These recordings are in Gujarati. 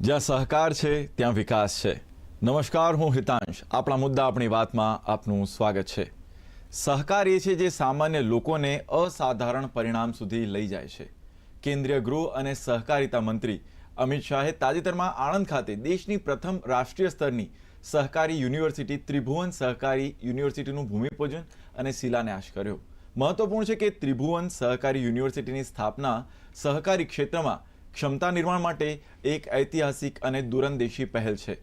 જ્યાં સહકાર છે, ત્યાં વિકાસ છે. નમસ્કાર, હું હિતાંશ. આપણા મુદ્દા આપણી વાતમાં આપનું સ્વાગત છે. સહકાર એ છે જે સામાન્ય લોકોને અસાધારણ પરિણામ સુધી લઈ જાય છે. કેન્દ્રીય ગૃહ અને સહકારિતા મંત્રી અમિત શાહે તાજેતરમાં આણંદ ખાતે દેશની પ્રથમ રાષ્ટ્રીય સ્તરની સહકારી યુનિવર્સિટી ત્રિભુવન સહકારી યુનિવર્સિટીનું ભૂમિપૂજન અને શિલાન્યાસ કર્યો. મહત્વપૂર્ણ છે કે ત્રિભુવન સહકારી યુનિવર્સિટીની સ્થાપના સહકારી ક્ષેત્રમાં ક્ષમતા નિર્માણ માટે એક ઐતિહાસિક અને દૂરંદેશી પહેલ છે.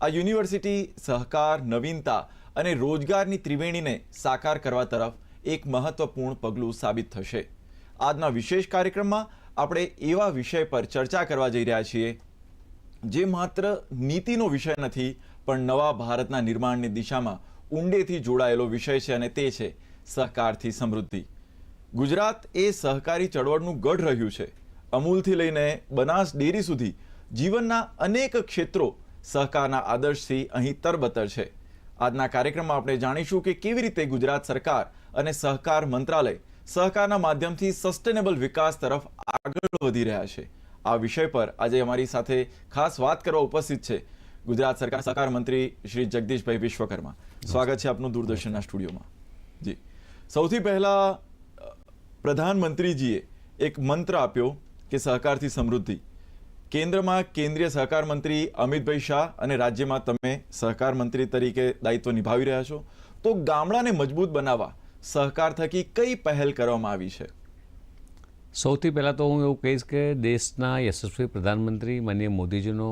આ યુનિવર્સિટી સહકાર, નવીનતા અને રોજગારની ત્રિવેણીને સાકાર કરવા તરફ એક મહત્વપૂર્ણ પગલું સાબિત થશે. આજના વિશેષ કાર્યક્રમમાં આપણે એવા વિષય પર ચર્ચા કરવા જઈ રહ્યા છીએ, જે માત્ર નીતિનો વિષય નથી, પણ નવા ભારતના નિર્માણની દિશામાં ઊંડેથી જોડાયેલો વિષય છે અને તે છે સહકારથી સમૃદ્ધિ. ગુજરાત એ સહકારી ચળવળનું ગઢ રહ્યું છે. અમૂલથી લઈને બનાસ ડેરી સુધી જીવનના અનેક ક્ષેત્રો સહકારના આદર્શથી અહીં તરબતર છે. આજના કાર્યક્રમમાં આપણે જાણીશું કે કેવી રીતે ગુજરાત સરકાર અને સહકાર મંત્રાલય સહકારના માધ્યમથી સસ્ટેનેબલ વિકાસ તરફ આગળ વધી રહ્યા છે. આ વિષય પર આજે અમારી સાથે ખાસ વાત કરવા ઉપસ્થિત છે ગુજરાત સરકાર સહકાર મંત્રી શ્રી જગદીશભાઈ વિશ્વકર્મા. સ્વાગત છે આપનું દૂરદર્શનના સ્ટુડિયોમાં. જી. સૌથી પહેલા પ્રધાનમંત્રીજીએ એક મંત્ર આપ્યો કે સહકારથી સમૃદ્ધિ. કેન્દ્રમાં કેન્દ્રીય સહકાર મંત્રી અમિતભાઈ શાહ અને રાજ્યમાં તમે સહકાર મંત્રી તરીકે દાયિત્વ નિભાવી રહ્યા છો. તો ગામડાને મજબૂત બનાવવા સહકાર થકી કઈ પહેલ કરવામાં આવી છે? સૌથી પહેલાં તો હું એવું કહીશ કે દેશના યશસ્વી પ્રધાનમંત્રી માનીય મોદીજીનો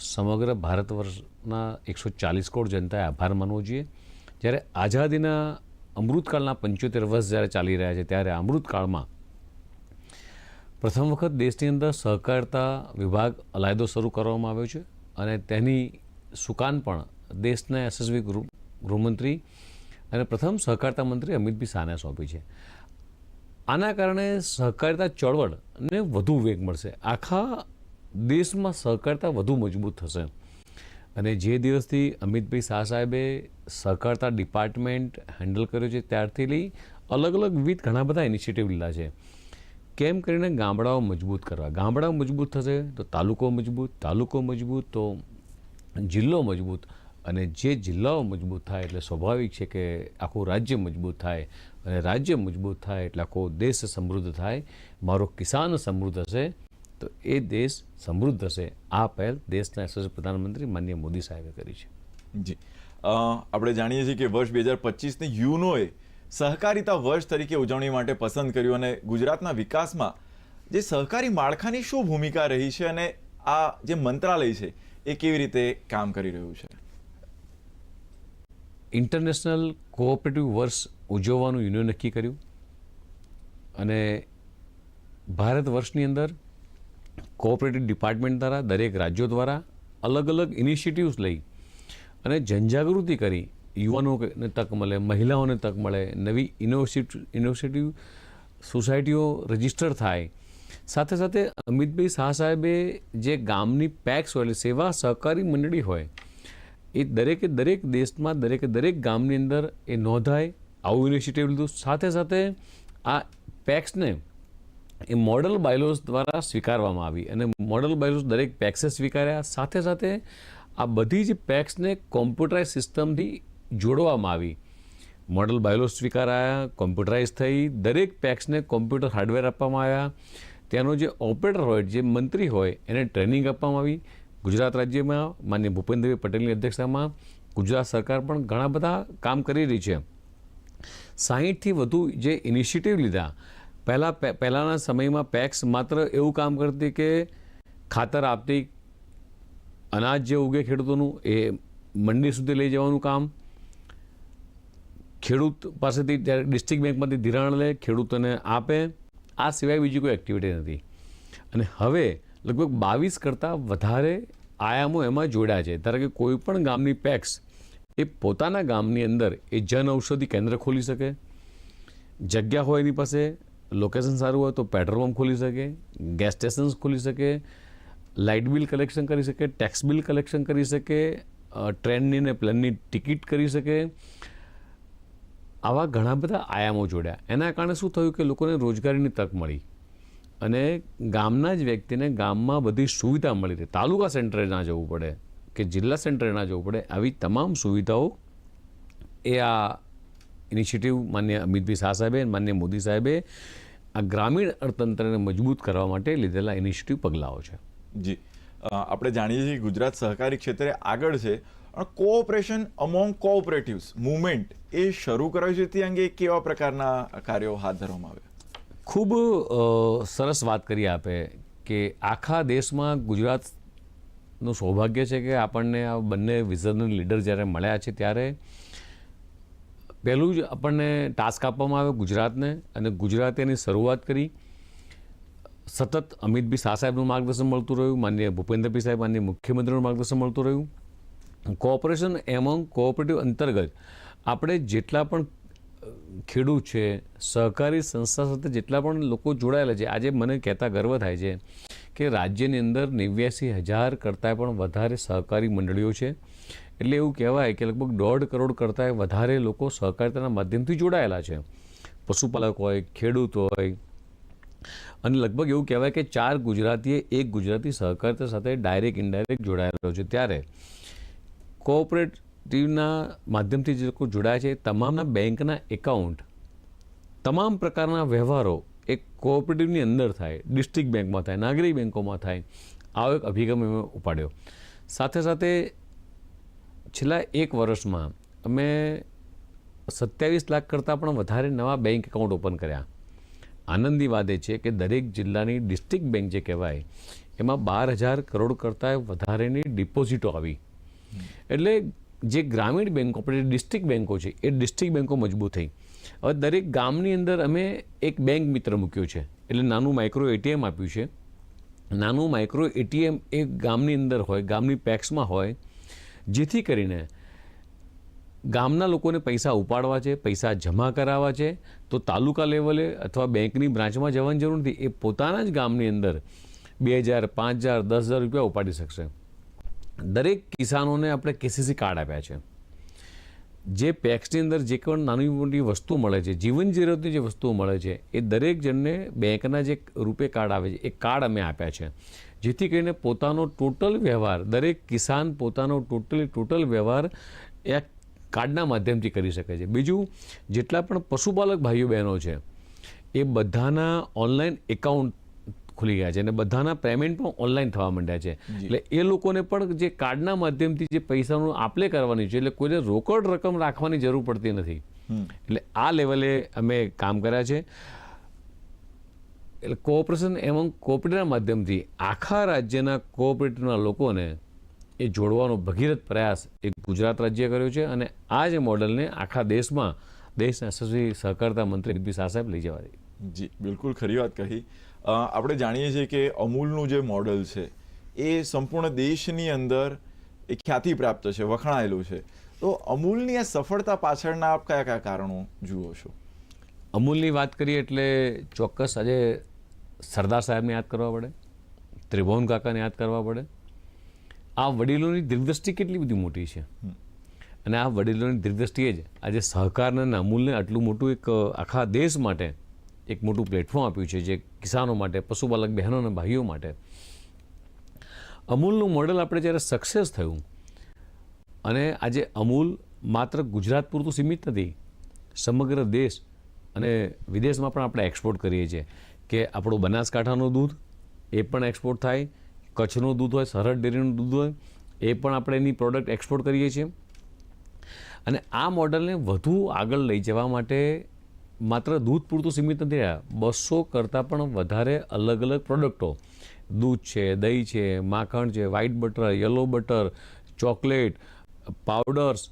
સમગ્ર ભારત વર્ષના એકસો ચાલીસ કરોડ જનતાએ આભાર માનવો જોઈએ. જ્યારે આઝાદીના અમૃતકાળના પંચોતેર વર્ષ જ્યારે ચાલી રહ્યા છે, ત્યારે અમૃતકાળમાં પ્રથમ વખત દેશની અંદર સહકારતા વિભાગ અલાયદો શરૂ કરવામાં આવ્યો છે અને તેની સુકાન પણ દેશના યશસ્વી ગૃહ, ગૃહમંત્રી અને પ્રથમ સહકારતા મંત્રી અમિતભાઈ શાહને સોંપી છે. આના કારણે સહકારિતા ચળવળને વધુ વેગ મળશે. આખા દેશમાં સહકારતા વધુ મજબૂત થશે. અને જે દિવસથી અમિતભાઈ શાહ સાહેબે સહકારતા ડિપાર્ટમેન્ટ હેન્ડલ કર્યો છે, ત્યારથી લઈ અલગ અલગ વિવિધ ઘણા બધા ઇનિશિયેટિવ લીધા છે. કેમ કરીને ગામડાઓ મજબૂત કરવા? ગામડાઓ મજબૂત થશે તો તાલુકો મજબૂત તાલુકો મજબૂત તો જિલ્લો મજબૂત. અને જે જિલ્લાઓ મજબૂત થાય એટલે સ્વાભાવિક છે કે આખું રાજ્ય મજબૂત થાય. અને રાજ્ય મજબૂત થાય એટલે આખો દેશ સમૃદ્ધ થાય. મારો કિસાન સમૃદ્ધ હશે તો એ દેશ સમૃદ્ધ હશે. આ પહેલ દેશના યશસ્વી પ્રધાનમંત્રી માનનીય મોદી સાહેબે કરી છે. જી. આપણે જાણીએ છીએ કે વર્ષ બે હજાર પચીસની યુનોએ સહકારિતા વર્ષ તરીકે ઉજવણી માટે પસંદ કર્યું અને ગુજરાતના વિકાસમાં જે સહકારી માળખાની શું ભૂમિકા રહી છે અને આ જે મંત્રાલય છે, એ કેવી રીતે કામ કરી રહ્યું છે? ઇન્ટરનેશનલ કોઓપરેટિવ વર્ષ ઉજવવાનું યુનિયન નક્કી કર્યું અને ભારત વર્ષની અંદર કોઓપરેટિવ ડિપાર્ટમેન્ટ દ્વારા, દરેક રાજ્યો દ્વારા અલગ અલગ ઇનિશિયેટિવ્સ લઈ અને જનજાગૃતિ કરી યુવાનોને તક મળે, મહિલાઓને તક મળે, નવી ઇનોવેટિવ ઇનોવેટિવ સોસાયટીઓ રજિસ્ટર થાય. સાથે સાથે અમિતભાઈ શાહ સાહેબે જે ગામની પેક્સ હોય એટલે સેવા સહકારી મંડળી હોય, એ દરેકે દરેક દેશમાં, દરેકે દરેક ગામની અંદર એ નોંધાય, આવું ઇનિશિયેટિવ લીધું. સાથે સાથે આ પેક્સને એ મોડલ બાયલોસ દ્વારા સ્વીકારવામાં આવી અને મોડલ બાયલોસ દરેક પેક્સે સ્વીકાર્યા. સાથે સાથે આ બધી જ પેક્સને કોમ્પ્યુટરાઇઝ સિસ્ટમથી જોડવામાં આવી. મોડલ બાયલોસ સ્વીકારાયા કોમ્પ્યુટરાઇઝ થઈ, દરેક પેક્સને કોમ્પ્યુટર હાર્ડવેર આપવામાં આવ્યા ત્યાંનો જે ઓપરેટર હોય, જે મંત્રી હોય, એને ટ્રેનિંગ આપવામાં આવી. ગુજરાત રાજ્યમાં, માન્ય ભૂપેન્દ્રભાઈ પટેલની અધ્યક્ષતામાં, ગુજરાત સરકાર પણ ઘણા બધા કામ કરી રહી છે. સાહીઠથી વધુ જે ઇનિશિયેટિવ લીધા. પહેલાં પહેલાંના સમયમાં પેક્સ માત્ર એવું કામ કરતી કે ખાતર આપતી, અનાજ જે ઉગે ખેડૂતોનું, એ મંડી સુધી લઈ જવાનું કામ. ખેડૂત પાસેથી ડિસ્ટ્રિક્ટ બેંકમાંથી ધિરાણ લે, ખેડૂતોને આપે, આ સિવાય બીજી કોઈ એક્ટિવિટી નથી. અને હવે લગભગ બાવીસ કરતાં વધારે આયામો એમાં જોડ્યા છે. ધારો કે કોઈ પણ ગામની પેક્સ એ પોતાના ગામની અંદર એ જન ઔષધિ કેન્દ્ર ખોલી શકે, જગ્યા હોય એની પાસે લોકેશન સારું હોય તો પેટ્રોલ પંપ ખોલી શકે ગેસ સ્ટેશન્સ ખોલી શકે લાઇટ બિલ કલેક્શન કરી શકે ટેક્સ બિલ કલેક્શન કરી શકે ટ્રેનની ને પ્લેનની ટિકિટ કરી શકે આવા ઘણા બધા આયામો જોડ્યા. એના કારણે શું થયું કે લોકોને રોજગારીની તક મળી અને ગામના જ વ્યક્તિને ગામમાં બધી સુવિધા મળી રહે. તાલુકા સેન્ટરે ના જવું પડે કે જિલ્લા સેન્ટરે ના જવું પડે, આવી તમામ સુવિધાઓ એ આ ઇનિશિયેટિવ માન્ય અમિતભાઈ શાહ સાહેબે માન્ય મોદી સાહેબે આ ગ્રામીણ અર્થતંત્રને મજબૂત કરવા માટે લીધેલા ઇનિશિયેટિવ પગલાઓ છે. જી. આપણે જાણીએ છીએ ગુજરાત સહકારી ક્ષેત્રે આગળ છે. પણ કોઓપરેશન અમોંગ કોઓપરેટિવ્સ મુવમેન્ટ એ શરૂ કરાયું છે તે અંગે કેવા પ્રકારના કાર્યો હાથ ધરવામાં આવે ખૂબ સરસ વાત કરી આપે કે આખા દેશમાં ગુજરાતનું સૌભાગ્ય છે કે આપણને આ બંને વિઝનરી લીડર જ્યારે મળ્યા છે ત્યારે પહેલું જ આપણને ટાસ્ક આપવામાં આવ્યો ગુજરાતને અને ગુજરાતે એની શરૂઆત કરી. સતત અમિતભાઈ શાહ સાહેબનું માર્ગદર્શન મળતું રહ્યું, માન્ય ભૂપેન્દ્રભાઈ સાહેબ, માન્ય મુખ્યમંત્રીનું માર્ગદર્શન મળતું રહ્યું. કોઓપરેશન એમોંગ કોઓપરેટિવ અંતર્ગત આપણે જેટલા પણ ખેડૂત છે, સહકારી સંસ્થા સાથે જેટલા પણ લોકો જોડાયેલા છે, આજે મને કહેતા ગર્વ થાય છે કે રાજ્યની અંદર નેવ્યાસી હજાર કરતાં પણ વધારે સહકારી મંડળીઓ છે. એટલે એવું કહેવાય કે લગભગ દોઢ કરોડ કરતાં વધારે લોકો સહકારિતાના માધ્યમથી જોડાયેલા છે. પશુપાલક હોય, ખેડૂત હોય. અને લગભગ એવું કહેવાય કે ચાર ગુજરાતીએ એક ગુજરાતી સહકારિતા સાથે ડાયરેક્ટ, ઇનડાયરેક્ટ જોડાયેલો છે. ત્યારે કોઓપરેટિવના માધ્યમથી જે લોકો જોડાય છે તમામના બેંકના એકાઉન્ટ, તમામ પ્રકારના વ્યવહારો એક કોઓપરેટિવની અંદર થાય, ડિસ્ટ્રિક્ટ બેંકમાં થાય, નાગરિક બેંકોમાં થાય, આવો એક અભિગમ અમે ઉપાડ્યો. સાથે સાથે છેલ્લા એક વર્ષમાં અમે સત્યાવીસ લાખ કરતાં પણ વધારે નવા બેંક એકાઉન્ટ ઓપન કર્યા. આનંદની વાત એ છે કે દરેક જિલ્લાની ડિસ્ટ્રિક્ટ બેંક જે કહેવાય, એમાં બાર હજાર કરોડ કરતાં વધારેની ડિપોઝિટો આવી. એટલે જે ગ્રામીણ બેંકો, આપણે ડિસ્ટ્રિક્ટ બેન્કો છે, એ ડિસ્ટ્રિક્ટ બેન્કો મજબૂત થઈ. હવે દરેક ગામની અંદર અમે એક બેંક મિત્ર મૂક્યો છે, એટલે નાનું માઇક્રો એટીએમ આપ્યું છે. નાનું માઇક્રો એટીએમ એ ગામની અંદર હોય, ગામની પેક્સમાં હોય, જેથી કરીને ગામના લોકોને પૈસા ઉપાડવા છે, પૈસા જમા કરાવવા છે, તો તાલુકા લેવલે અથવા બેંકની બ્રાન્ચમાં જવાની જરૂર નથી, એ પોતાના જ ગામની અંદર બે હજાર, પાંચ હજાર, દસ હજાર રૂપિયા ઉપાડી શકશે. દરેક કિસાનોને આપણે કેસીસી કાર્ડ આપ્યા છે. જે પેક્સની અંદર જે પણ નાની મોટી વસ્તુ મળે છે, જીવન જરૂરતની જે વસ્તુઓ મળે છે, એ દરેક જણને બેંકના જે રૂપે કાર્ડ આવે છે, એ કાર્ડ અમે આપ્યા છે. જેથી કરીને પોતાનો ટોટલ વ્યવહાર, દરેક કિસાન પોતાનો ટોટલી ટોટલ વ્યવહાર એ કાર્ડના માધ્યમથી કરી શકે છે. બીજું, જેટલા પણ પશુપાલક ભાઈઓ બહેનો છે, એ બધાના ઓનલાઈન એકાઉન્ટ ખુલી ગયા છે અને બધાના પેમેન્ટ પણ ઓનલાઈન થવા માંડ્યા છે. એટલે એ લોકોને પણ જે કાર્ડના માધ્યમથી જે પૈસાનું આપલે કરવાની છે એટલે કોઈને રોકડ રકમ રાખવાની જરૂર પડતી નથી. એટલે આ લેવલે અમે કામ કર્યા છે. એટલે કોઓપરેશન એમંગ કોઓપરેટિવના માધ્યમથી આખા રાજ્યના કોઓપરેટિવના લોકોને એ જોડવાનો ભગીરથ પ્રયાસ એ ગુજરાત રાજ્ય કર્યો છે અને આ જે મોડલને આખા દેશમાં દેશના યશસ્વી સહકારતા મંત્રી બી સાહેબ લઈ જવા દે. જી બિલકુલ ખરી વાત કહી. આપણે જાણીએ છીએ કે અમૂલનું જે મોડલ છે એ સંપૂર્ણ દેશની અંદર એ ખ્યાતિ પ્રાપ્ત છે વખણાયેલું છે. તો અમૂલની આ સફળતા પાછળના આપ કયા કયા કારણો જુઓ છો? અમૂલની વાત કરીએ એટલે ચોક્કસ આજે સરદાર સાહેબને યાદ કરવા પડે ત્રિભુવન કાકાને યાદ કરવા પડે. આ વડીલોની દીર્ઘદ્રષ્ટિ કેટલી બધી મોટી છે. અને આ વડીલોની દીર્ઘદ્રષ્ટિએ જ આજે સહકારને અમૂલને આટલું મોટું એક આખા દેશ માટે એક મોટું પ્લેટફોર્મ આપ્યું છે જે કિસાનો માટે, પશુપાલક બહેનો અને ભાઈઓ માટે. અમૂલનું મોડેલ આપણે જ્યારે સક્સેસ થયું, અને આજે અમૂલ માત્ર ગુજરાત પૂરતું સીમિત નથી, સમગ્ર દેશ અને વિદેશમાં પણ આપણે એક્સપોર્ટ કરીએ છીએ. કે આપણું બનાસકાંઠાનું દૂધ, એ પણ એક્સપોર્ટ થાય, કચ્છનું દૂધ હોય, સરહદ ડેરીનું દૂધ હોય, એ પણ આપણે એની પ્રોડક્ટ એક્સપોર્ટ કરીએ છીએ. અને આ મોડલને વધુ આગળ લઈ જવા માટે માત્ર દૂધ પૂરતું સીમિત નથી રહ્યા, બસો કરતાં પણ વધારે અલગ અલગ પ્રોડક્ટો. દૂધ છે, દહીં છે, માખણ છે white butter yellow butter chocolate powders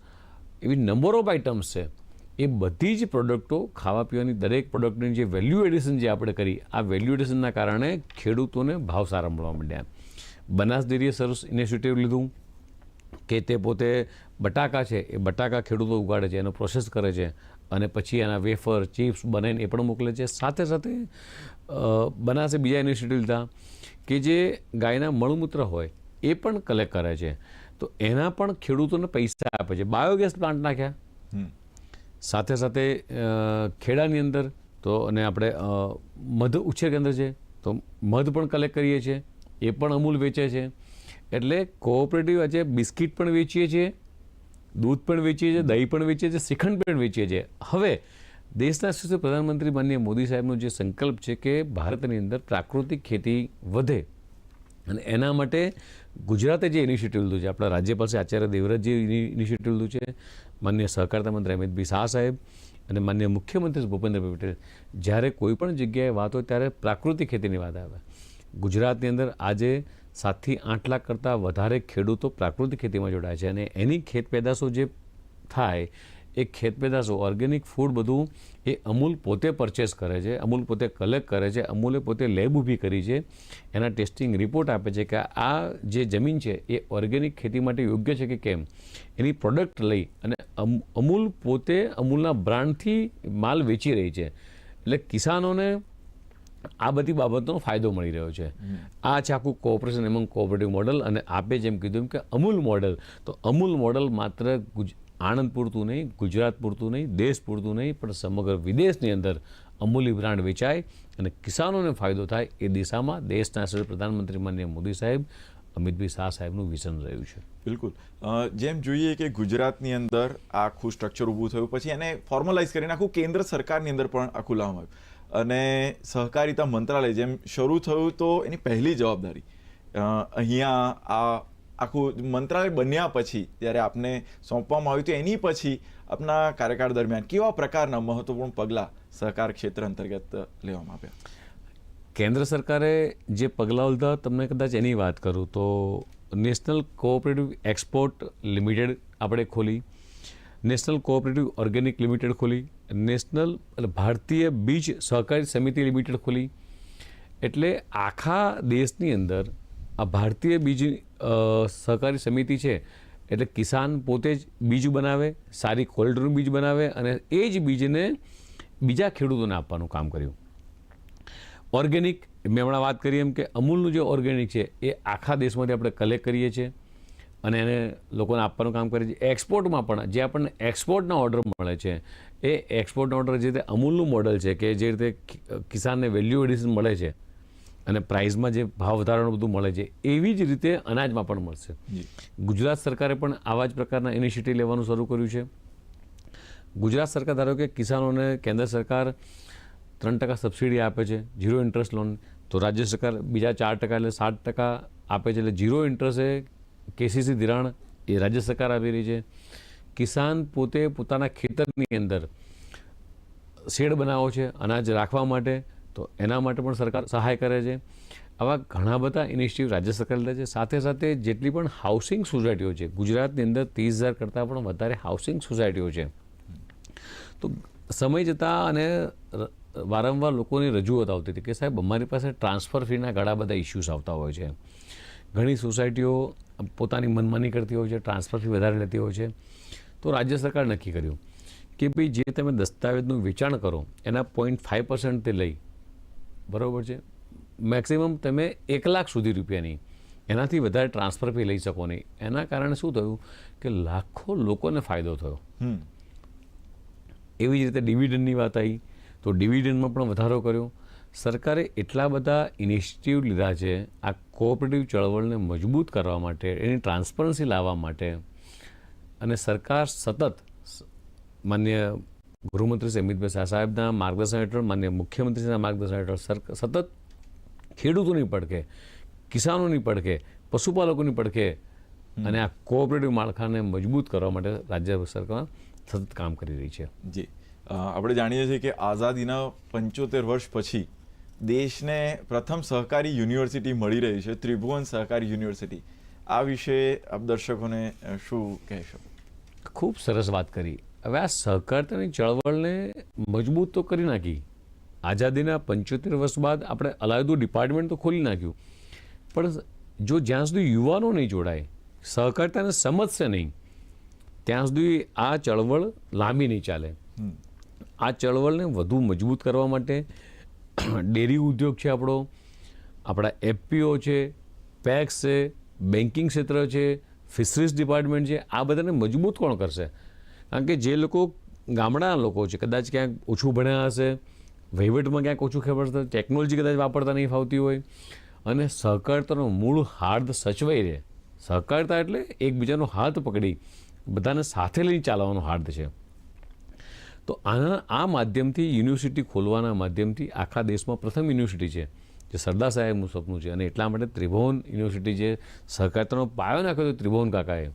એવી નંબર ઓફ આઇટમ્સ છે. એ બધી જ પ્રોડક્ટો ખાવા પીવાની દરેક પ્રોડક્ટની જે વેલ્યુ એડિશન જે આપણે કરી, આ વેલ્યુ એડિશનના કારણે ખેડૂતોને ભાવ સારા મળવા માંડ્યા. બનાસ ડેરીએ સરસ ઇનિશિયેટિવ લીધું, કે તે પોતે બટાકા છે, એ બટાકા ખેડૂતો ઉગાડે છે, એનો પ્રોસેસ કરે છે. અને પછી એના વેફર ચિપ્સ બનાવીને એ પણ મોકલે છે. સાથે સાથે બનાસે બીજા ઇનિશિયેટિવ લીધા કે જે ગાયના મળમૂત્ર હોય એ પણ કલેક્ટ કરે છે. તો એના પણ ખેડૂતોને પૈસા આપે છે. બાયોગેસ પ્લાન્ટ નાખ્યા. સાથે સાથે ખેડાની અંદર તો અને આપણે મધ ઉછેર કેન્દ્ર છે તો મધ પણ કલેક્ટ કરીએ છીએ. એ પણ અમૂલ વેચે છે. એટલે કોઓપરેટિવ આજે બિસ્કિટ પણ વેચીએ છીએ. દૂધ પણ વેચીએ છીએ, દહીં પણ વેચીએ છીએ, શ્રીખંડ પણ વેચીએ છીએ. હવે, દેશના શિશુ પ્રધાનમંત્રી માનનીય મોદી સાહેબનો જે સંકલ્પ છે કે ભારતની અંદર પ્રાકૃતિક ખેતી વધે અને એના માટે ગુજરાતે જે ઇનિશિયેટિવ લીધું છે, આપણા રાજ્ય પાસે આચાર્ય દેવવ્રત જે ઇનિશિયેટિવ લીધું છે માન્ય સહકારતા મંત્રી અમિતભાઈ શાહ સાહેબ અને માન્ય મુખ્યમંત્રી શ્રી ભૂપેન્દ્રભાઈ પટેલ, જ્યારે કોઈ પણ જગ્યાએ વાત હોય ત્યારે પ્રાકૃતિક ખેતીની વાત આવે. ગુજરાતની અંદર આજે સાતથી આઠ લાખ કરતાં વધારે ખેડૂતો પ્રાકૃતિક ખેતીમાં જોડાય છે. અને એની ખેત પેદાશો જે થાય, એ ખેત પેદાશો ઓર્ગેનિક ફૂડ બધું એ અમૂલ પોતે પરચેસ કરે છે, અમૂલ પોતે કલેક્ટ કરે છે, અમૂલે પોતે લેબ ઊભી કરી છે. એના ટેસ્ટિંગ રિપોર્ટ આપે છે કે આ જે જમીન છે, એ ઓર્ગેનિક ખેતી માટે યોગ્ય છે કે કેમ? એની પ્રોડક્ટ લઈ અને અમ- અમૂલ પોતે અમૂલના બ્રાન્ડથી માલ વેચી રહી છે. એટલે કિસાનોને આ બધી બાબતનો ફાયદો મળી રહ્યો છે. આ છે આખું કોઓપરેશન એમંગ કોઓપરેટિવ મોડલ અને આપે જેમ કીધું એમ કે અમૂલ મોડલ તો અમૂલ મોડલ માત્ર આણંદ પૂરતું નહીં ગુજરાત પૂરતું નહીં દેશ પૂરતું નહીં પણ સમગ્ર વિદેશની અંદર અમૂલી બ્રાન્ડ વેચાય અને કિસાનોને ફાયદો થાય એ દિશામાં દેશના પ્રધાનમંત્રી માનનીય મોદી સાહેબ અમિતભાઈ શાહ સાહેબનું વિઝન રહ્યું છે. બિલકુલ. જેમ જોઈએ કે ગુજરાતની અંદર આખું સ્ટ્રક્ચર ઊભું થયું પછી એને ફોર્મલાઇઝ કરીને આખું કેન્દ્ર સરકારની અંદર પણ આખું લાવવામાં આવ્યું. અને સહકારિતા મંત્રાલય જેમ શરૂ થયું તો એની પહેલી જવાબદારી. અહીંયા આ આખું મંત્રાલય બન્યા પછી જ્યારે આપને સોંપવામાં આવ્યું તો એની પછી આપના કાર્યકાળ દરમિયાન કેવા પ્રકારના મહત્વપૂર્ણ પગલાં સહકાર ક્ષેત્ર અંતર્ગત લેવામાં આવ્યા? કેન્દ્ર સરકારે જે પગલાં લીધા તમને કદાચ એની વાત કરું તો નેશનલ કોઓપરેટિવ એક્સપોર્ટ લિમિટેડ આપણે ખોલી, નેશનલ કોઓપરેટિવ ઓર્ગેનિક લિમિટેડ ખોલી નેશનલ એટલે ભારતીય બીજ સહકારી સમિતિ લિમિટેડ ખોલી. એટલે આખા દેશની અંદર આ ભારતીય બીજ સહકારી સમિતિ છે, એટલે કિસાન પોતે જ બીજ બનાવે, સારી ક્વોલિટીનું બીજ બનાવે અને એ જ બીજને બીજા ખેડૂતોને આપવાનું કામ કર્યું. ઓર્ગેનિક, મેં હમણાં વાત કરી એમ કે અમૂલનું જે ઓર્ગેનિક છે એ આખા દેશમાંથી આપણે કલેક્ટ કરીએ છીએ અને એને લોકોને આપવાનું કામ કરીએ છીએ. એક્સપોર્ટમાં પણ જે આપણને એક્સપોર્ટના ઓર્ડર મળે છે એ એક્સપોર્ટ ઓર્ડર જે રીતે અમૂલનું મોડલ છે કે જે રીતે કિસાનને વેલ્યુ એડિશન મળે છે અને પ્રાઇસમાં જે ભાવ વધારાનું બધું મળે છે એવી જ રીતે અનાજમાં પણ મળશે. ગુજરાત સરકારે પણ આવા જ પ્રકારના ઇનિશિયેટિવ લેવાનું શરૂ કર્યું છે. ગુજરાત સરકાર ધારો કે કિસાનોને કેન્દ્ર સરકાર ત્રણ ટકા સબસિડી આપે છે ઝીરો ઇન્ટરેસ્ટ લોન તો રાજ્ય સરકાર બીજા ચાર ટકા એટલે સાત ટકા આપે છે એટલે ઝીરો ઇન્ટરેસ્ટે કેસીસી ધિરાણ એ રાજ્ય સરકાર આપી રહી છે. કિસાન પોતે પોતાના ખેતરની અંદર શેડ બનાવો છે, અનાજ રાખવા માટે, તો એના માટે પણ સરકાર સહાય કરે છે. આવા ઘણા બધા ઇનિશિયેટિવ રાજ્ય સરકાર લે છે. સાથે સાથે જેટલી પણ હાઉસિંગ સોસાયટીઓ છે, ગુજરાતની અંદર ત્રીસ હજાર કરતાં પણ વધારે હાઉસિંગ સોસાયટીઓ છે. તો સમય જતાં અને વારંવાર લોકોની રજૂઆત આવતી હતી કે સાહેબ, અમારી પાસે ટ્રાન્સફર ફીના ઘણા બધા ઇસ્યુઝ આવતા હોય છે. ઘણી સોસાયટીઓ પોતાની મનમાની કરતી હોય છે ટ્રાન્સફર ફી વધારે લેતી હોય છે. તો રાજ્ય સરકાર નક્કી કર્યું કે ભાઈ જે તમે દસ્તાવેજનું વેચાણ કરો એના પોઈન્ટ ફાઇવ પર્સન્ટથી લઈ. બરાબર છે? મેક્સિમમ તમે એક લાખ સુધી રૂપિયાની એનાથી વધારે ટ્રાન્સફર ફી લઈ શકો નહીં. એના કારણે શું થયું કે લાખો લોકોને ફાયદો થયો. હમ. એવી જ રીતે ડિવિડન્ડની વાત આવી તો ડિવિડન્ડમાં પણ વધારો કર્યો. સરકારે એટલા બધા ઇનિશિયેટિવ લીધા છે આ કોઓપરેટિવ ચળવળને મજબૂત કરવા માટે એની ટ્રાન્સપરન્સી લાવવા માટે અને સરકાર સતત માન્ય ગૃહમંત્રી શ્રી અમિતભાઈ શાહ સાહેબના માર્ગદર્શન હેઠળ માન્ય મુખ્યમંત્રીના માર્ગદર્શન હેઠળ સતત ખેડૂતોની પડખે કિસાનોની પડખે પશુપાલકોની પડખે અને આ કોઓપરેટિવ માળખાને મજબૂત કરવા માટે રાજ્ય સરકાર સતત કામ કરી રહી છે. જી. આપણે જાણીએ છીએ કે આઝાદીના પંચોતેર વર્ષ પછી દેશને પ્રથમ સહકારી યુનિવર્સિટી મળી રહી છે ત્રિભુવન સહકારી યુનિવર્સિટી. આ વિશે આપ દર્શકોને શું કહેશો? ખૂબ સરસ વાત કરી. હવે આ સહકારતાની ચળવળને મજબૂત તો કરી નાખી. આઝાદીના પંચોતેર વર્ષ બાદ આપણે અલાયદું ડિપાર્ટમેન્ટ તો ખોલી નાખ્યું. પણ જો જ્યાં સુધી યુવાનો નહીં જોડાય સહકારતાને સમજશે નહીં ત્યાં સુધી આ ચળવળ લાંબી નહીં ચાલે. આ ચળવળને વધુ મજબૂત કરવા માટે ડેરી ઉદ્યોગ છે આપણો આપણા એફપીઓ છે પેક્સ છે બેન્કિંગ ક્ષેત્ર છે, ફિશરીઝ ડિપાર્ટમેન્ટ છે, આ બધાને મજબૂત કોણ કરશે? કારણ કે જે લોકો ગામડાના લોકો છે, કદાચ ક્યાંક ઓછું ભણ્યા હશે, વહીવટમાં ક્યાંક ઓછું ખબર પડે ટેકનોલોજી કદાચ વાપરતા નહીં ફાવતી હોય. અને સહકારતાનો મૂળ હાર્દ સચવાઈ રહે. સહકારતા એટલે એકબીજાનો હાથ પકડી, બધાને સાથે લઈને ચાલવાનો હાર્દ છે. તો આના, આ માધ્યમથી યુનિવર્સિટી ખોલવાના માધ્યમથી આખા દેશમાં પ્રથમ યુનિવર્સિટી છે. જે સરદાર સાહેબનું સપનું છે. અને એટલા માટે ત્રિભુવન યુનિવર્સિટી જે સહકારતાનો પાયો નાખ્યો હતો ત્રિભુવન કાકાએ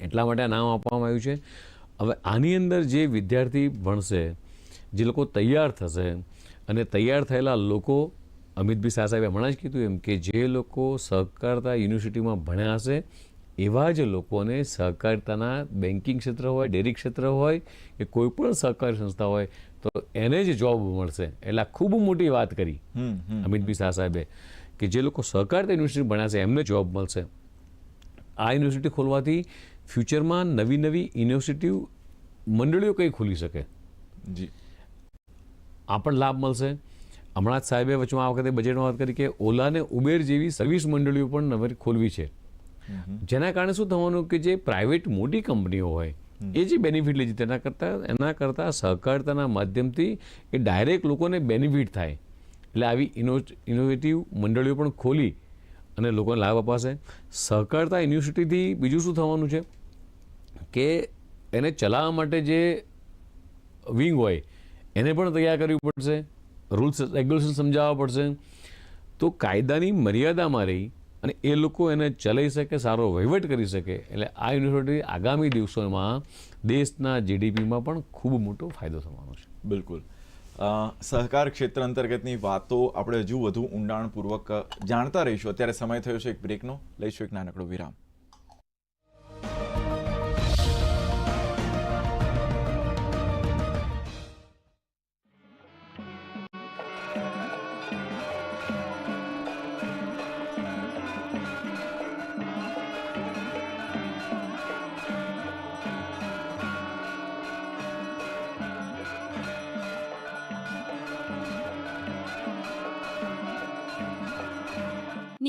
એટલા માટે આ નામ આપવામાં આવ્યું છે. હવે આની અંદર જે વિદ્યાર્થી ભણશે જે લોકો તૈયાર થશે અને તૈયાર થયેલા લોકો અમિતભાઈ શાહ સાહેબે હમણાં જ કીધું એમ કે જે લોકો સહકારતા યુનિવર્સિટીમાં ભણ્યા હશે એવા જ લોકોને સહકારિતાના બેન્કિંગ ક્ષેત્ર હોય ડેરી ક્ષેત્ર હોય કે કોઈ પણ સહકારી સંસ્થા હોય તો એને જ જોબ મળશે. એટલે આ ખૂબ મોટી વાત કરી. અમિતભાઈ શાહ સાહેબે કે જે લોકો સહકારિતા યુનિવર્સિટી ભણ્યા છે એમને જોબ મળશે. આ યુનિવર્સિટી ખોલવાથી ફ્યુચરમાં નવી નવી યુનિવર્સિટી મંડળીઓ કઈ ખોલી શકે? જી. આ પણ લાભ મળશે. હમણાં જ સાહેબે વચમાં આ વખતે બજેટમાં વાત કરી કે ઓલા અને ઉબેર જેવી સર્વિસ મંડળીઓ પણ નવી ખોલવી છે. જેના કારણે શું થવાનું કે જે પ્રાઇવેટ મોટી કંપનીઓ હોય એ જે બેનિફિટ લે છે, તેના કરતાં, એના કરતાં સહકારતાના માધ્યમથી એ ડાયરેક્ટ લોકોને બેનિફિટ થાય. એટલે આવી ઇનો ઇનોવેટિવ મંડળીઓ પણ ખોલી અને લોકોને લાભ અપાશે. સહકારતા યુનિવર્સિટીથી બીજું શું થવાનું છે? કે એને ચલાવવા માટે જે વિંગ હોય, એને પણ તૈયાર કરવી પડશે. રૂલ્સ રેગ્યુલેશન સમજાવવા પડશે. તો કાયદાની મર્યાદામાં રહી અને એ લોકો એને ચલાવી શકે, સારો વહીવટ કરી શકે. એટલે આ યુનિવર્સિટી આગામી દિવસોમાં દેશના જીડીપીમાં પણ ખૂબ મોટો ફાયદો થવાનો છે. બિલકુલ. સહકાર ક્ષેત્ર અંતર્ગતની વાતો આપણે હજુ વધુ ઊંડાણપૂર્વક જાણતા રહીશું. અત્યારે સમય થયો છે એક બ્રેકનો લઈશું એક નાનકડો વિરામ.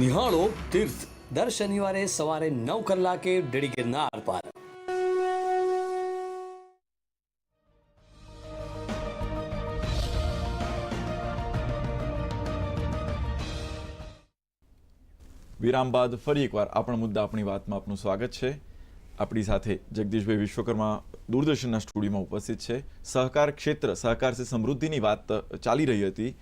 નિહાળો તીર્થ. દર શનિવારે સવારે નવ કલાકે ડેડી ગિરનાર પર. વિરામ બાદ ફરી એકવાર આપણા મુદ્દા આપણી વાતમાં આપનું સ્વાગત છે. આપણી સાથે જગદીશભાઈ વિશ્વકર્મા દૂરદર્શનના સ્ટુડિયોમાં ઉપસ્થિત છે. સહકાર ક્ષેત્ર, સહકાર સે સમૃદ્ધિની વાત ચાલી રહી હતી.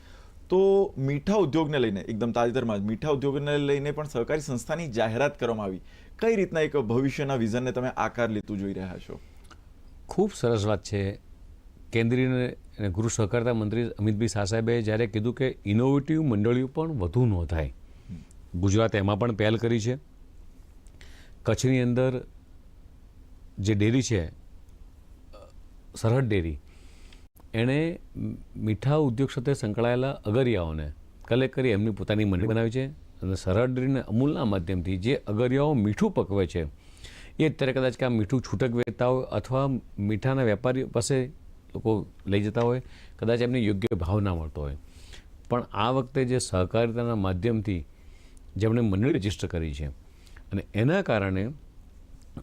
તો મીઠા ઉદ્યોગને લઈને, એકદમ તાજેતરમાં જ, મીઠા ઉદ્યોગને લઈને પણ સહકારી સંસ્થાની જાહેરાત કરવામાં આવી. કઈ રીતના એક ભવિષ્યના વિઝનને તમે આકાર લેતું જોઈ રહ્યા છો? ખૂબ સરસ વાત છે. કેન્દ્રીય અને ગૃહ સહકારતા મંત્રી અમિતભાઈ શાહ સાહેબે જ્યારે કીધું કે ઇનોવેટિવ મંડળીઓ પણ વધુ નોંધાય. ગુજરાત એમાં પણ પહેલ કરી છે. કચ્છની અંદર જે ડેરી છે સરહદ ડેરી એણે મીઠા ઉદ્યોગ સાથે સંકળાયેલા અગરિયાઓને કલેક્ટ કરી એમની પોતાની મંડળી બનાવી છે અને સરહદ અમૂલના માધ્યમથી જે અગરિયાઓ મીઠું પકવે છે, એ અત્યારે કદાચ કે આ મીઠું છૂટક વેચતા હોય અથવા મીઠાના વેપારીઓ પાસે લોકો લઈ જતા હોય, કદાચ એમને યોગ્ય ભાવ ના મળતો હોય. પણ આ વખતે જે સહકારિતાના માધ્યમથી જેમણે મંડળી રજિસ્ટર કરી છે અને એના કારણે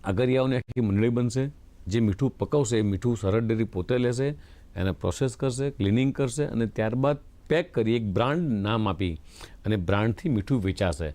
અગરિયાઓની આખી મંડળી બનશે, જે મીઠું પકવશે એ મીઠું સરળ ડેરી પોતે લેશે એને પ્રોસેસ કરશે ક્લિનિંગ કરશે અને ત્યારબાદ પેક કરી એક બ્રાન્ડ નામ આપી અને બ્રાન્ડથી મીઠું વેચાશે.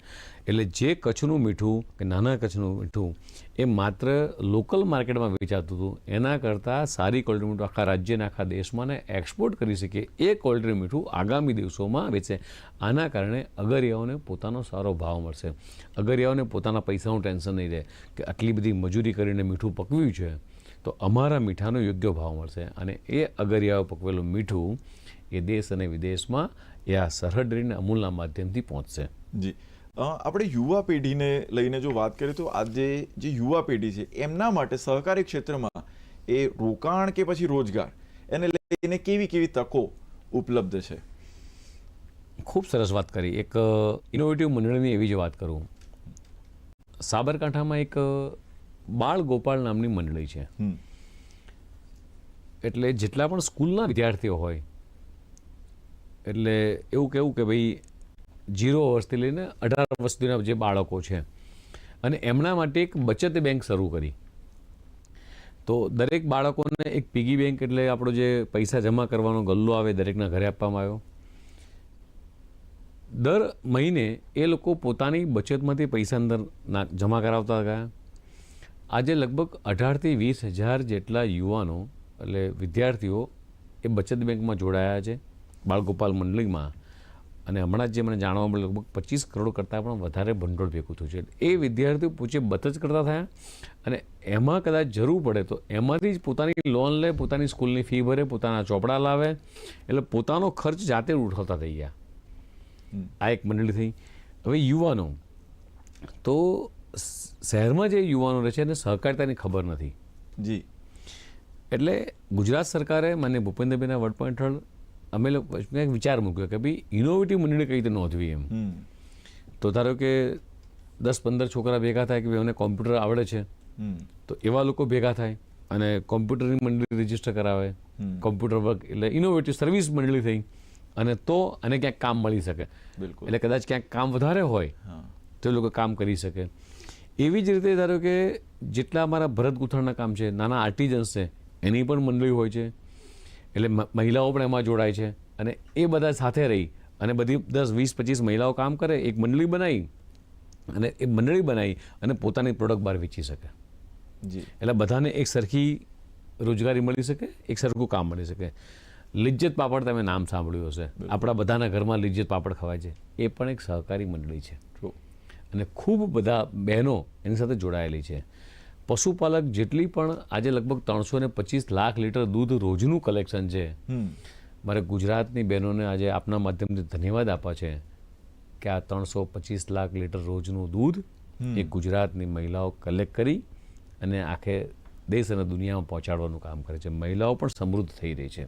એટલે જે કચ્છનું મીઠું કે નાના કચ્છનું મીઠું એ માત્ર લોકલ માર્કેટમાં વેચાતું હતું. એના કરતાં સારી ક્વોલિટી મીઠું આખા રાજ્યના, આખા દેશમાં ને એક્સપોર્ટ કરી શકે એ ક્વોલિટી મીઠું આગામી દિવસોમાં વેચે. આના કારણે અગરિયાઓને પોતાનો સારો ભાવ મળશે. અગરિયાઓને પોતાના પૈસાનું ટેન્શન નહીં રહે કે આટલી બધી મજૂરી કરીને મીઠું પકવ્યું છે. તો અમારા મીઠાનો યોગ્ય ભાવ મળશે. અને એ અગરિયાઓ પકવેલું મીઠું એ દેશ અને વિદેશમાં એ આ સરહદ ડેરીને અમૂલના માધ્યમથી પહોંચશે. જી. આપણે યુવા પેઢીને લઈને જો વાત કરીએ તો આજે જે યુવા પેઢી છે એમના માટે સહકારી ક્ષેત્રમાં એ રોકાણ કે પછી રોજગાર એને લઈને કેવી કેવી તકો ઉપલબ્ધ છે? ખૂબ સરસ વાત કરી. એક ઇનોવેટિવ મંડળની એવી જ વાત કરું. સાબરકાંઠામાં એક બાળ ગોપાલ નામની મંડળી છે. એટલે જેટલા પણ સ્કૂલના વિદ્યાર્થીઓ હોય એટલે એવું કહેવું કે ભાઈ જીરો વર્ષથી લઈને અઢાર વર્ષ સુધીના જે બાળકો છે અને એમના માટે એક બચત બેંક શરૂ કરી. તો દરેક બાળકોને એક પીગી બેંક એટલે આપણો જે પૈસા જમા કરવાનો ગલ્લો આવે દરેકના ઘરે આપવામાં આવ્યો. દર મહિને એ લોકો પોતાની બચતમાંથી પૈસા અંદર જમા કરાવતા ગયા. આજે લગભગ અઢારથી વીસ હજાર જેટલા યુવાનો એટલે વિદ્યાર્થીઓ એ બચત બેંકમાં જોડાયા છે બાળગોપાલ મંડળીમાં અને હમણાં જ જે મને જાણવા મળ્યું લગભગ પચીસ કરોડ કરતાં પણ વધારે ભંડોળ ભેગું થયું છે. એ વિદ્યાર્થીઓ પૂછે બચત કરતા થયા? અને એમાં કદાચ જરૂર પડે તો એમાંથી જ પોતાની લોન લે પોતાની સ્કૂલની ફી ભરે પોતાના ચોપડા લાવે એટલે પોતાનો ખર્ચ જાતે ઉઠાવતા થઈ ગયા. આ એક મંડળી થઈ હવે યુવાનો તો શહેરમાં જે યુવાનો રહે છે એને સહકારિતાની ખબર નથી. જી. એટલે ગુજરાત સરકારે મને ભૂપેન્દ્રભાઈના વડપણ હેઠળ અમે લોકો એક વિચાર મૂક્યો કે ભાઈ ઇનોવેટિવ મંડળી કઈ રીતે નોંધવી એમ? તો ધારો કે દસ પંદર છોકરા ભેગા થાય કે ભાઈ અમને કોમ્પ્યુટર આવડે છે તો એવા લોકો ભેગા થાય અને કોમ્પ્યુટરની મંડળી રજિસ્ટર કરાવે કોમ્પ્યુટર વર્ક એટલે ઇનોવેટિવ સર્વિસ મંડળી થઈ અને તો અને ક્યાંક કામ મળી શકે. બિલકુલ. એટલે કદાચ ક્યાંક કામ વધારે હોય તો એ લોકો કામ કરી શકે. એવી જ રીતે ધારો કે જેટલા અમારા ભરત ગૂંથણના કામ છે નાના આર્ટિઝન્સ છે એની પણ મંડળી હોય છે એટલે મહિલાઓ પણ એમાં જોડાય છે અને એ બધા સાથે રહી અને બધી દસ વીસ પચીસ મહિલાઓ કામ કરે એક મંડળી બનાવી અને એ મંડળી બનાવી અને પોતાની પ્રોડક્ટ બહાર વેચી શકે. જી. એટલે બધાને એક સરખી રોજગારી મળી શકે એક સરખું કામ મળી શકે. લિજ્જત પાપડ તમે નામ સાંભળ્યું હશે. આપણા બધાના ઘરમાં લિજ્જત પાપડ ખવાય છે. એ પણ એક સહકારી મંડળી છે. અને ખૂબ બધા બહેનો એની સાથે જોડાયેલી છે. પશુપાલક જેટલી પણ આજે લગભગ ત્રણસો ને પચીસ લાખ લીટર દૂધ રોજનું કલેક્શન છે. મારે ગુજરાતની બહેનોને આજે આપના માધ્યમથી ધન્યવાદ આપવા છે કે આ ત્રણસો પચીસ લાખ લીટર રોજનું દૂધ એ ગુજરાતની મહિલાઓ કલેક્ટ કરી અને આખે દેશ અને દુનિયામાં પહોંચાડવાનું કામ કરે છે. મહિલાઓ પણ સમૃદ્ધ થઈ રહી છે.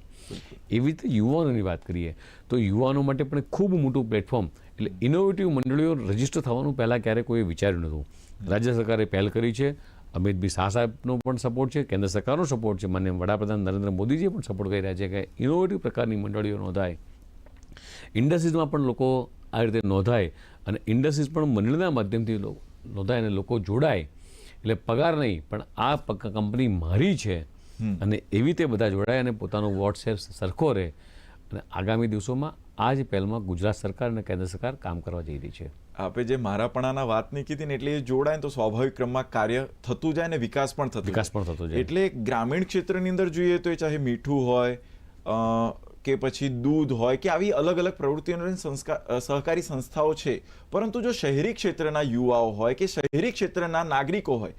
એવી રીતે યુવાનોની વાત કરીએ તો યુવાનો માટે પણ ખૂબ મોટું પ્લેટફોર્મ એટલે ઇનોવેટિવ મંડળીઓ રજિસ્ટર થવાનું પહેલાં ક્યારે કોઈ વિચાર્યું નહોતું. રાજ્ય સરકારે પહેલ કરી છે. અમિતભાઈ શાહ સાહેબનો પણ સપોર્ટ છે. કેન્દ્ર સરકારનો સપોર્ટ છે. માન્ય વડાપ્રધાન નરેન્દ્ર મોદીજીએ પણ સપોર્ટ કરી રહ્યા છે કે ઇનોવેટિવ પ્રકારની મંડળીઓ નોંધાય. ઇન્ડસ્ટ્રીઝમાં પણ લોકો આ રીતે નોંધાય અને ઇન્ડસ્ટ્રીઝ પણ મંડળીના માધ્યમથી નોંધાય અને લોકો જોડાય. એટલે પગાર નહીં પણ આ કંપની મારી છે અને એવી રીતે બધા જોડાય અને પોતાનો વોટ્સએપ સરખો રહે. અને આગામી દિવસોમાં આ જ પહેલમાં ગુજરાત સરકાર અને કેન્દ્ર સરકાર કામ કરવા જઈ રહી છે. આપે જે મારાપણાના વાતની કીધી ને એટલે એ જોડાય તો સ્વાભાવિક ક્રમમાં કાર્ય થતું જાય ને વિકાસ પણ થતો વિકાસ પણ થતો જાય. એટલે ગ્રામીણ ક્ષેત્રની અંદર જોઈએ તો એ ચાહે મીઠું હોય કે પછી દૂધ હોય કે આવી અલગ અલગ પ્રવૃત્તિઓની સંસ્કાર સહકારી સંસ્થાઓ છે. પરંતુ જો શહેરી ક્ષેત્રના યુવાઓ હોય કે શહેરી ક્ષેત્રના નાગરિકો હોય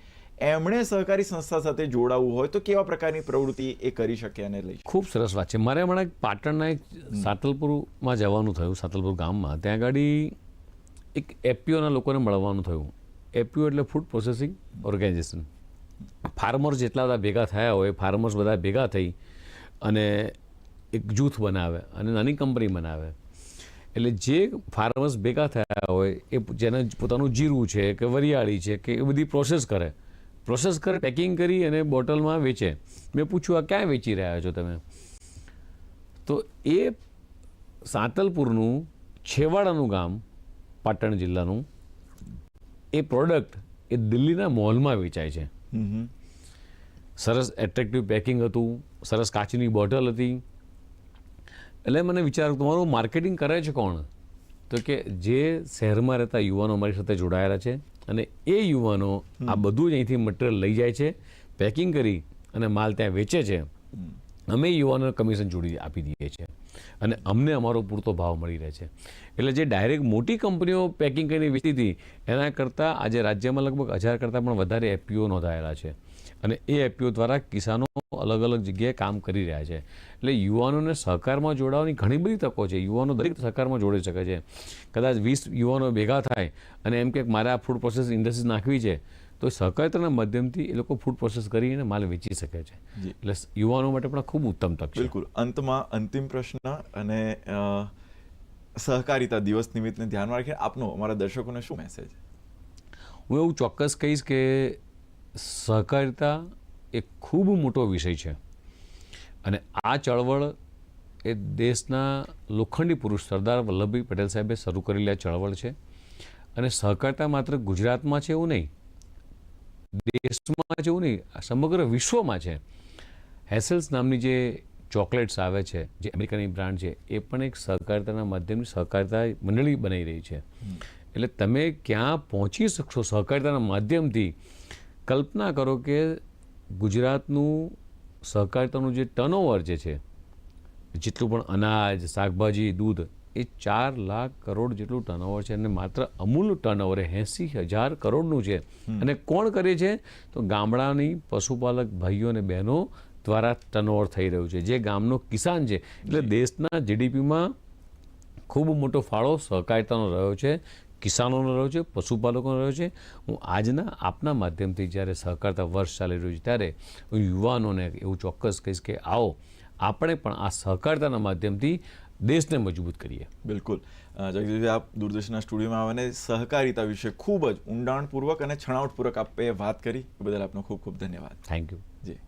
એમણે સહકારી સંસ્થા સાથે જોડાવવું હોય તો કેવા પ્રકારની પ્રવૃત્તિ એ કરી શકે અને લઈ ખૂબ સરસ વાત છે. મારે હમણાં પાટણના એક સાતલપુરમાં જવાનું થયું સાતલપુર ગામમાં. ત્યાં આગળ એક એપીઓના લોકોને મળવાનું થયું. એપીઓ એટલે ફૂડ પ્રોસેસિંગ ઓર્ગેનાઇઝેશન. ફાર્મર્સ જેટલા બધા ભેગા થયા હોય ફાર્મર્સ બધા ભેગા થઈ અને એક જૂથ બનાવે અને નાની કંપની બનાવે. એટલે જે ફાર્મર્સ ભેગા થયા હોય એ જેને પોતાનું જીરું છે કે વરિયાળી છે કે એ બધી પ્રોસેસ કરે. પ્રોસેસ કરે પેકિંગ કરી અને બોટલમાં વેચે. મેં પૂછ્યું આ ક્યાં વેચી રહ્યા છો તમે? તો એ સાંતલપુરનું છેવાડાનું ગામ પાટણ જિલ્લાનું એ પ્રોડક્ટ એ દિલ્હીના મોલમાં વેચાય છે. સરસ એટ્રેક્ટિવ પેકિંગ હતું સરસ કાચની બોટલ હતી એટલે મને વિચાર તમારું માર્કેટિંગ કરે છે કોણ? તો કે જે શહેરમાં રહેતા યુવાનો અમારી સાથે જોડાયેલા છે અને એ યુવાનો આ બધું જ અહીંથી મટીરિયલ લઈ જાય છે પેકિંગ કરી અને માલ ત્યાં વેચે છે. અમે યુવાનોને કમિશન જોડી આપી દઈએ છીએ અને અમને અમારો પૂરતો ભાવ મળી રહે છે. એટલે જે ડાયરેક્ટ મોટી કંપનીઓ પેકિંગ કરીને વેચતી હતી એના કરતાં આજે રાજ્યમાં લગભગ હજાર કરતાં પણ વધારે એફપીઓ નોંધાયેલા છે. અને એ એપીઓ દ્વારા કિસાનો અલગ અલગ જગ્યાએ કામ કરી રહ્યા છે. એટલે યુવાનોને સહકારમાં જોડાવાની ઘણી બધી તકો છે. યુવાનો દરેક સહકારમાં જોડી શકે છે. કદાચ વીસ યુવાનો ભેગા થાય અને એમ કે મારે આ ફૂડ પ્રોસેસ ઇન્ડસ્ટ્રી નાખવી છે તો સહકારિતાના માધ્યમથી એ લોકો ફૂડ પ્રોસેસ કરીને માલ વેચી શકે છે. એટલે યુવાનો માટે પણ ખૂબ ઉત્તમ તક છે. બિલકુલ. અંતમાં અંતિમ પ્રશ્ન અને સહકારિતા દિવસ નિમિત્તને ધ્યાનમાં રાખીને આપનો અમારા દર્શકોને શું મેસેજ હું એવું ચોક્કસ કહીશ કે સહકારિતા એ ખૂબ મોટો વિષય છે. અને આ ચળવળ એ દેશના લોખંડી પુરુષ સરદાર વલ્લભભાઈ પટેલ સાહેબે શરૂ કરેલી આ ચળવળ છે. અને સહકારિતા માત્ર ગુજરાતમાં છે એવું નહીં દેશમાં છે એવું નહીં આ સમગ્ર વિશ્વમાં છે. હેસેલ્સ નામની જે ચોકલેટ્સ આવે છે જે અમેરિકાની બ્રાન્ડ છે એ પણ એક સહકારિતાના માધ્યમથી સહકારિતા મંડળી બનાવી રહી છે. એટલે તમે ક્યાં પહોંચી શકશો સહકારિતાના માધ્યમથી કલ્પના કરો કે ગુજરાતનું સહકારિતાનું જે ટર્નઓવર જે છે જેટલું પણ અનાજ શાકભાજી દૂધ એ ચાર લાખ કરોડ જેટલું ટર્નઓવર છે અને માત્ર અમૂલનું ટર્નઓવર એંસી હજાર કરોડનું છે. અને કોણ કરે છે? તો ગામડાની પશુપાલક ભાઈઓ અને બહેનો દ્વારા ટર્નઓવર થઈ રહ્યું છે. જે ગામનો કિસાન છે. એટલે દેશના જીડીપીમાં ખૂબ મોટો ફાળો સહકારિતાનો રહ્યો છે. કિસાનોનો રહ્યો છે પશુપાલકોનો રહ્યો છે. હું આજના આપના માધ્યમથી જ્યારે સહકારતા વર્ષ ચાલી રહ્યું છે ત્યારે હું યુવાનોને એવું ચોક્કસ કહીશ કે આવો આપણે પણ આ સહકારતાના માધ્યમથી દેશને મજબૂત કરીએ. બિલકુલ. જગદીશભાઈ આપ દૂરદર્શનના સ્ટુડિયોમાં આવીને સહકારિતા વિશે ખૂબ જ ઊંડાણપૂર્વક અને છણાવટપૂર્વક આપે વાત કરી. એ બદલ આપનો ખૂબ ખૂબ ધન્યવાદ. Thank you ji.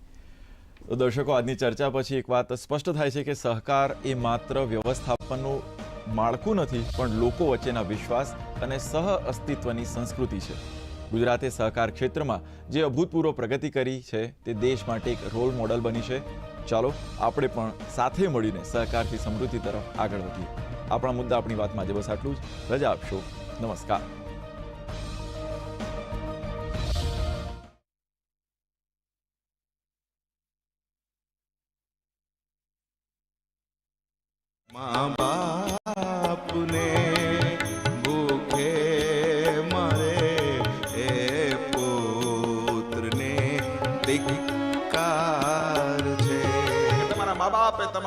તો દર્શકો આજની ચર્ચા પછી એક વાત સ્પષ્ટ થાય છે કે સહકાર એ માત્ર વ્યવસ્થાપનનું માળખું નથી, પણ લોકો વચ્ચેના વિશ્વાસ અને સહ અસ્તિત્વની સંસ્કૃતિ છે. ગુજરાતે સહકાર ક્ષેત્રમાં જે અભૂતપૂર્વ પ્રગતિ કરી છે, તે દેશ માટે એક રોલ મોડલ બની છે. ચાલો, આપણે પણ સાથે મળીને સહકારથી સમૃદ્ધિ તરફ આગળ વધીએ. આપણા મુદ્દા આપણી વાતમાં આજે બસ આટલું જ. રજા આપશો. નમસ્કાર. મા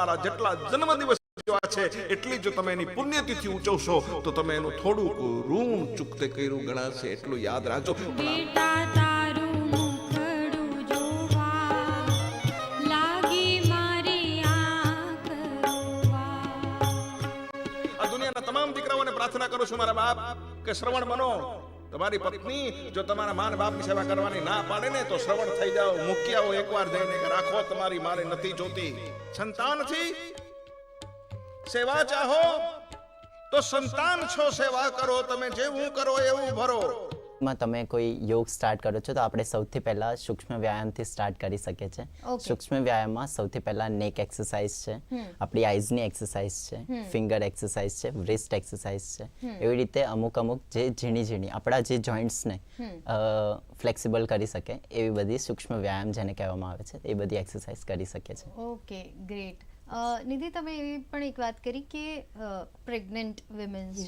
તમારા જેટલા જન્મદિવસ છે એટલી જો તમે એની પુણ્યતિથિ ઉજવશો તો તમે એનું થોડુંક ઋણ ચૂકતે કર્યું ગણાશે એટલું યાદ રાખજો. તમામ દીકરાઓને પ્રાર્થના કરું છું મારા બાપ કે શ્રવણ બનો. તમારી પત્ની જો તમારા માન બાપની સેવા કરવાની ના પાડે ને તો શ્રવણ થઈ જાઓ મૂકી આવો એકવાર જઈને રાખો, તમારી મારે નથી જોતી. સંતાનથી? સેવા ચાહો? તો સંતાન છો, સેવા કરો, તમે જેવું કરો એવું ભરો. માં તમે કોઈ યોગ સ્ટાર્ટ કરો છો તો આપણે સૌથી પહેલા સૂક્ષ્મ વ્યાયામથી સ્ટાર્ટ કરી શકીએ છીએ. સૂક્ષ્મ વ્યાયામમાં સૌથી પહેલા નેક એક્સરસાઇઝ છે આપણી આઈઝની એક્સરસાઇઝ છે ફિંગર એક્સરસાઇઝ છે વ્રિસ્ટ એક્સરસાઇઝ છે. એવી રીતે અમુક અમુક જે ઝીણી ઝીણી આપણા જે જોઈન્ટ્સને ફ્લેક્સિબલ કરી શકે એવી બધી સૂક્ષ્મ વ્યાયામ જેને કહેવામાં આવે છે એ બધી એક્સરસાઇઝ કરી શકે છે ઓકે ગ્રેટ નિધિ તમે એવી પણ એક વાત કરી કે પ્રેગ્નન્ટ વિમેન્સ